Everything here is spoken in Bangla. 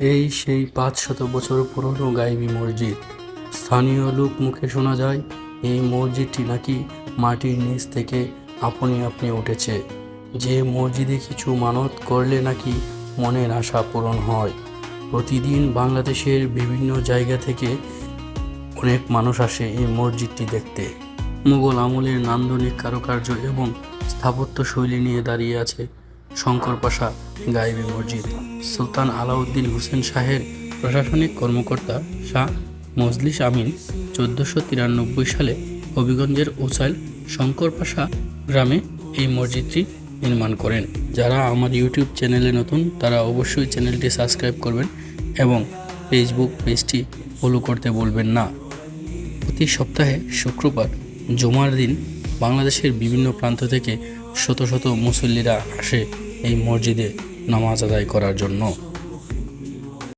এই সেই পাঁচ শত বছর পুরনো গাইবি মসজিদ। স্থানীয় লোক মুখে শোনা যায়, এই মসজিদটি নাকি মাটির নিচ থেকে আপনি আপনি উঠেছে। যে মসজিদে কিছু মানত করলে নাকি মনের আশা পূরণ হয়। প্রতিদিন বাংলাদেশের বিভিন্ন জায়গা থেকে অনেক মানুষ আসে এই মসজিদটি দেখতে। মুঘল আমলের নান্দনিক কারুকার্য এবং স্থাপত্য শৈলী নিয়ে দাঁড়িয়ে আছে শঙ্কর পাশা, গায়েবী মসজিদ। সুলতান আলাউদ্দিন হোসেন শাহের প্রশাসনিক কর্মকর্তা শাহ মজলিস আমিন চোদ্দোশো তিরানব্বই সালে হবিগঞ্জের উচাইল শঙ্কর পাশা গ্রামে এই মসজিদটি নির্মাণ করেন। যারা আমার ইউটিউব চ্যানেলে নতুন, তারা অবশ্যই চ্যানেলটি সাবস্ক্রাইব করবেন এবং ফেসবুক পেজটি ফলো করতে বলবেন না। প্রতি সপ্তাহে শুক্রবার, জুমার দিন বাংলাদেশের বিভিন্ন প্রান্ত থেকে শত শত মুসল্লিরা আসে এই মসজিদে নামাজ আদায় করার জন্য।